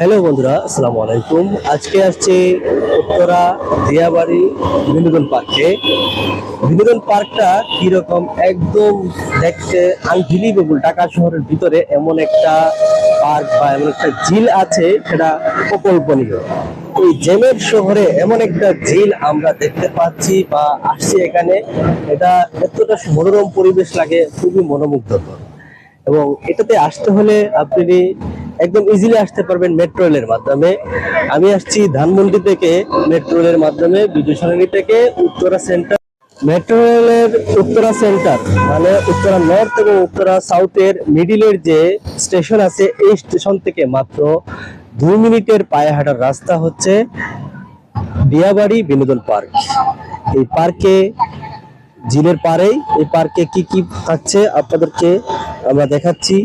Hello বন্ধুরা, আসসালামু আলাইকুম। আজকে আসছে উত্তরা দিয়াবাড়ি বিনোদন পার্কে। বিনোদন পার্কটা কীরকম, একদম দেখতে আনবিলিভেবল ঢাকা শহরের ভিতরে এমন একটা পার্ক বা এমন একটা ঝিল আছে, সেটা অকল্পনীয়। এই জেমের শহরে এমন একটা ঝিল আমরা দেখতে পাচ্ছি বা আসছি এখানে। এটা এতটা মনোরম পরিবেশ লাগে, খুবই মনোমুগ্ধকর। এবং এটাতে আসতে হলে আপনি একদম ইজিলি আসতে পারবেন মেট্রো রেলের মাধ্যমে। আমি আসছি ধানমন্ডি থেকে মেট্রো রেলের মাধ্যমে বিজয় সরণি থেকে উত্তরা সেন্টার মেট্রো রেলের উত্তরা সেন্টার মানে উত্তরা নর্থ এবং উত্তরা সাউথের মিডিলের যে স্টেশন আছে, এই স্টেশন থেকে মাত্র দুই মিনিটের পায়ে হাঁটার রাস্তা হচ্ছে দিয়াবাড়ি বিনোদন পার্ক। এই পার্কে, ঝিলের পাড়েই এই পার্কে কি কি থাকছে আপনাদেরকে আমরা দেখাচ্ছি।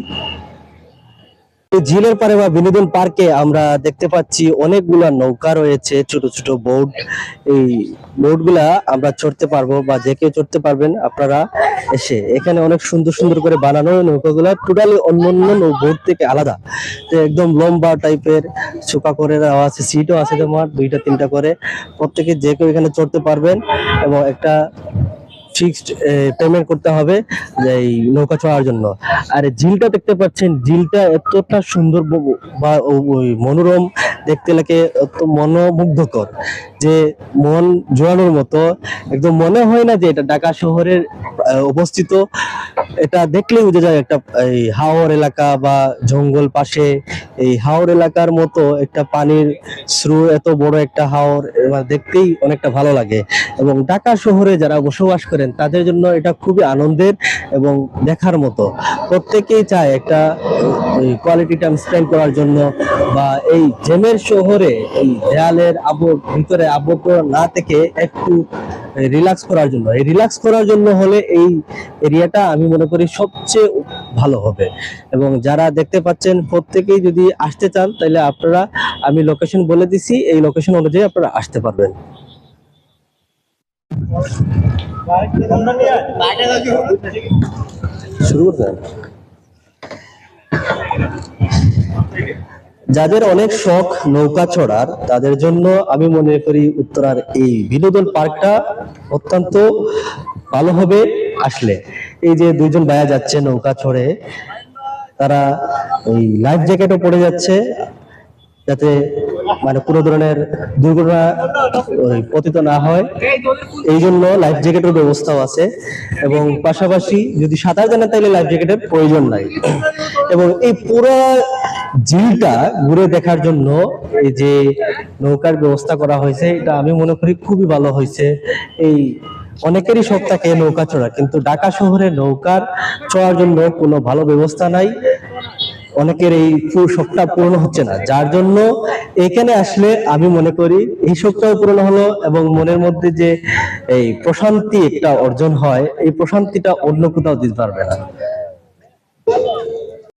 ঝিলের পারে বা বিনোদন পার্কে আমরা দেখতে পাচ্ছি অনেকগুলা নৌকা রয়েছে, ছোট ছোট বোট এই বোটগুলা আমরা চড়তে পারব বা যে কেউ চড়তে পারবেন আপনারা এসে। এখানে অনেক সুন্দর সুন্দর করে বানানো নৌকাগুলা টোটালি অন্যান্য নৌ বোট থেকে আলাদা। একদম লম্বা টাইপের চোকা করে দেওয়া আছে সিটও আছে তোমার, দুইটা তিনটা করে। প্রত্যেকে যে কেউ এখানে চড়তে পারবেন এবং একটা ফিক্সড পেমেন্ট করতে হবে এই নৌকা চড়ার জন্য। আর ঝিলটা দেখতে পাচ্ছেন, ঝিলটা এতটা সুন্দর বা ওই মনোরম, দেখতে লাগে, এত মনোমুগ্ধকর। যে মন জোয়ানোর মতো, একদম মনে হয় না যে এটা ঢাকা শহরের অবস্থিত। এটা দেখলেই বোঝা যায় একটা, এই হাওর এলাকা বা জঙ্গল পাশে, এই হাওর এলাকার মতো একটা পানির স্রো এত বড় একটা হাওর দেখতেই অনেকটা ভালো লাগে। এবং ঢাকা শহরে যারা বসবাস করেন, তাদের জন্য এটা খুবই আনন্দের এবং দেখার মতো। প্রত্যেকেই চায় একটা কোয়ালিটি টাইম স্পেন্ড করার জন্য বা এই জেমের শহরে, এই দেয়ালের আবর ভিতরে আবদ্ধ না থেকে একটু রিল্যাক্স করার জন্য। এই রিল্যাক্স করার জন্য হলে এই এরিয়াটা আমি মনে করি সবচেয়ে ভালো হবে। এবং যারা দেখতে পাচ্ছেন, প্রত্যেকেই যদি আসতে চান, তাহলে আপনারা, আমি লোকেশন বলে দিছি, এই লোকেশন অনুযায়ী আপনারা আসতে পারবেন। শুরু করতে? যাদের অনেক শখ নৌকা ছড়ার তাদের জন্য আমি মনে করি উত্তরার এই বিনোদন পার্কটা অত্যন্ত ভালো হবে আসলে। এই যে দুইজন ভাইয়া যাচ্ছে নৌকা ছড়ে তারা ওই লাইফ জ্যাকেটও পরে যাচ্ছে, যাতে মানে কোনো ধরনের দুর্ঘটনা পতিত না হয়। এই জন্য লাইফ জ্যাকেটের ব্যবস্থাও আছে এবং পাশাপাশি যদি সাঁতার জানে তাহলে লাইফ জ্যাকেটের প্রয়োজন নাই। এবং এই পুরো ঝিলটা ঘুরে দেখার জন্য এই যে নৌকার ব্যবস্থা করা হয়েছে, এটা আমি মনে করি খুবই ভালো হয়েছে। এই অনেকেরই শখ থাকে নৌকা চড়া, কিন্তু ঢাকা শহরে নৌকার চড়ার জন্য কোনো ভালো ব্যবস্থা নাই। অনেকের এই শখটা পূরণ হচ্ছে না। যার জন্য এখানে আসলে আমি মনে করি এই শখটাও পূরণ হলো এবং মনের মধ্যে যে এই প্রশান্তি একটা অর্জন হয়, এই প্রশান্তিটা অন্য কোথাও দিতে পারবে না।